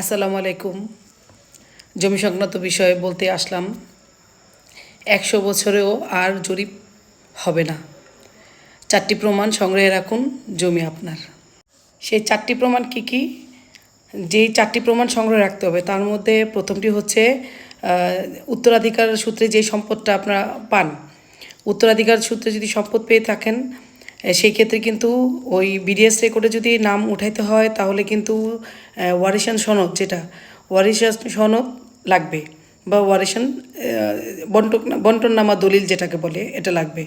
আসসালামু আলাইকুম। জমি সংক্রান্ত বিষয়ে বলতে আসলাম, একশো বছরেও আর জরিপ হবে না। চারটি প্রমাণ সংগ্রহে রাখুন জমি আপনার। সেই চারটি প্রমাণ কি কি? যেই চারটি প্রমাণ সংগ্রহ রাখতে হবে, তার মধ্যে প্রথমটি হচ্ছে উত্তরাধিকার সূত্রে যে সম্পদটা আপনারা পান, উত্তরাধিকার সূত্রে যদি সম্পদ পেয়ে থাকেন সেই ক্ষেত্রে কিন্তু ওই বিডিএস রেকর্ডে যদি নাম উঠাইতে হয়, তাহলে কিন্তু ওয়ারিশান সনদ যেটা ওয়ারিশান সনদ লাগবে বা ওয়ারিশান বন্টক বন্টননামা দলিল যেটাকে বলে, এটা লাগবে।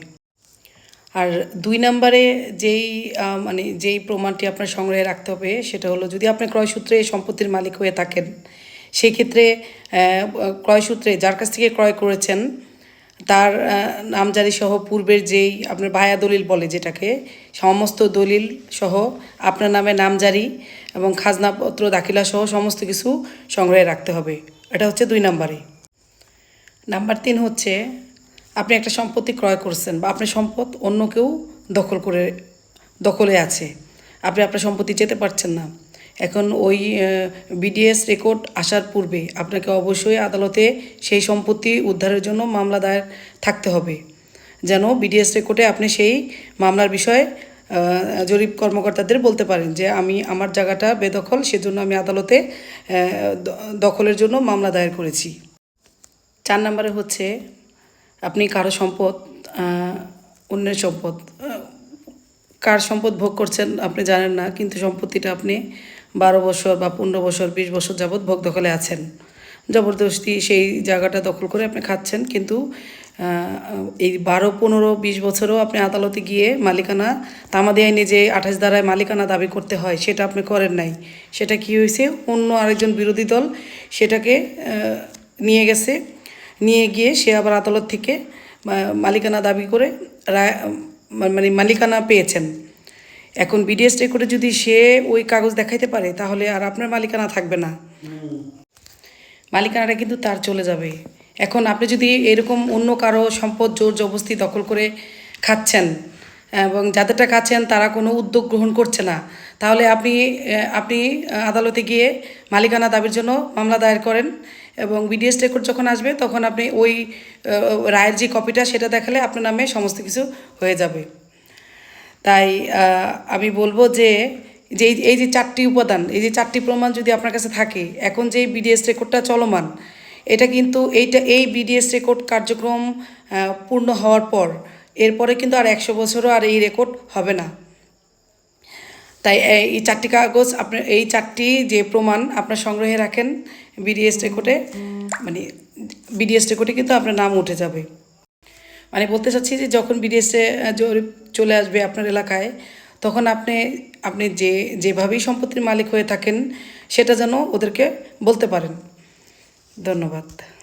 আর দুই নম্বরে যেই মানে যেই প্রমাণটি আপনার সংগ্রহে রাখতে হবে, সেটা হলো যদি আপনি ক্রয়সূত্রে সম্পত্তির মালিক হয়ে থাকেন, সেই ক্ষেত্রে ক্রয়সূত্রে যার কাছ থেকে ক্রয় করেছেন তার নামজারি সহ পূর্বের যেই আপনার ভায়া দলিল বলে যেটাকে, সমস্ত দলিল সহ আপনার নামে নামজারি এবং খাজনাপত্র, দাখিলা সহ সমস্ত কিছু সংগ্রহে রাখতে হবে। এটা হচ্ছে দুই নম্বরে। নাম্বার তিন হচ্ছে, আপনি একটা সম্পত্তি ক্রয় করছেন বা আপনার সম্পদ অন্য কেউ দখল করে, দখলে আছে। আপনি আপনার সম্পত্তি যেতে পারছেন না। এখন ওই বিডিএস রেকর্ড আসার পূর্বে আপনাকে অবশ্যই আদালতে সেই সম্পত্তি উদ্ধারের জন্য মামলা দায়ের থাকতে হবে। যেন বিডিএস রেকর্ডে আপনি সেই মামলার বিষয়ে জরিপ কর্মকর্তাদের বলতে পারেন যে আমি, আমার জায়গাটা বেদখল, সেজন্য আমি আদালতে দখলের জন্য মামলা দায়ের করেছি। চার নম্বরে হচ্ছে, আপনি কারও সম্পদ অন্যের সম্পদ কার সম্পদ ভোগ করছেন আপনি জানেন না, কিন্তু সম্পত্তিটা আপনি বারো বছর বা পনেরো বছর, বিশ বছর যাবৎ ভোগ দখলে আছেন। জবরদস্তি সেই জায়গাটা দখল করে আপনি খাচ্ছেন, কিন্তু এই বারো, পনেরো, বিশ বছরও আপনি আদালতে গিয়ে মালিকানা তামাদি আইনে যে আঠাশ দ্বারায় মালিকানা দাবি করতে হয়, সেটা আপনি করেন নাই। সেটা কি হয়েছে? অন্য আরেকজন বিরোধী দল সেটাকে নিয়ে গেছে। নিয়ে গিয়ে সে আবার আদালত থেকে মালিকানা দাবি করে রায় মানে মালিকানা পেয়েছেন। এখন বিডিএস রেকর্ডে যদি সে ওই কাগজ দেখাইতে পারে, তাহলে আর আপনার মালিকানা থাকবে না। মালিকানাটা কিন্তু তার চলে যাবে। এখন আপনি যদি এরকম অন্য কারও সম্পদ জোর জবস্তি দখল করে খাচ্ছেন, এবং যাদেরটা খাচ্ছেন তারা কোনো উদ্যোগ গ্রহণ করছে না, তাহলে আপনি আপনি আদালতে গিয়ে মালিকানা দাবির জন্য মামলা দায়ের করেন, এবং বিডিএস রেকর্ড যখন আসবে, তখন আপনি ওই রায়ের যে কপিটা সেটা দেখালে আপনার নামে সমস্ত কিছু হয়ে যাবে। তাই আমি বলব যে যে এই- যে চারটি উপাদান, এই যে চারটি প্রমাণ যদি আপনার কাছে থাকে, এখন যে বিডিএস রেকর্ডটা চলমান, এটা কিন্তু এইটা, এই বিডিএস রেকর্ড কার্যক্রম পূর্ণ হওয়ার পর, এরপরে কিন্তু আর একশো বছরও আর এই রেকর্ড হবে না। তাই এই চারটি কাগজ আপনার এই চারটি যে প্রমাণ আপনার সংগ্রহে রাখেন বিডিএস রেকর্ডে মানে বিডিএস রেকর্ডে কিন্তু আপনার নাম উঠে যাবে। মানে বলতে চাচ্ছি যে যখন বিদেশে চলে আসবে আপনার এলাকায়, তখন আপনি আপনি যে, যেভাবেই সম্পত্তির মালিক হয়ে থাকেন, সেটা যেন ওদেরকে বলতে পারেন। ধন্যবাদ।